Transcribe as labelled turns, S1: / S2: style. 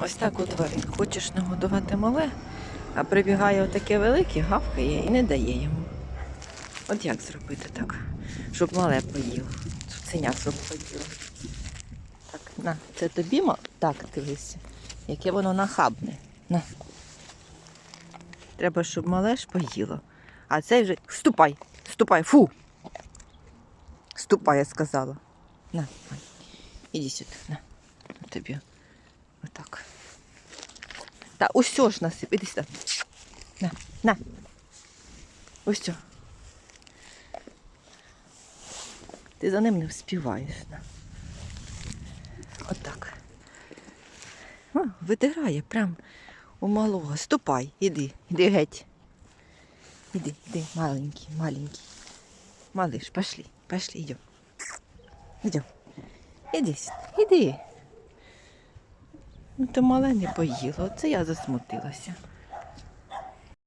S1: Ось так у тварин. Хочеш нагодувати мале, а прибігає отаке велике, гавкає і не дає йому. От як зробити так, щоб мале поїло, цуценя щоб. Так, на, це тобі так дивися, яке воно нахабне. На. Треба, щоб мале ж поїло. А цей вже. Ступай! Ступай! Фу! Ступай, я сказала. На, іди сюди. На тобі. Та усьо ж насип, іди сюди. На, на. Ось цю. Ти за ним не вспіваєш. На. Отак. О, видирає прям у малого. Ступай, іди, іди геть. Іди, іди, маленький, маленький. Малыш, пошли, пошли, идем. Идем. Іди, сюди, іди. Ну, то мале не поїло, Це я засмутилася.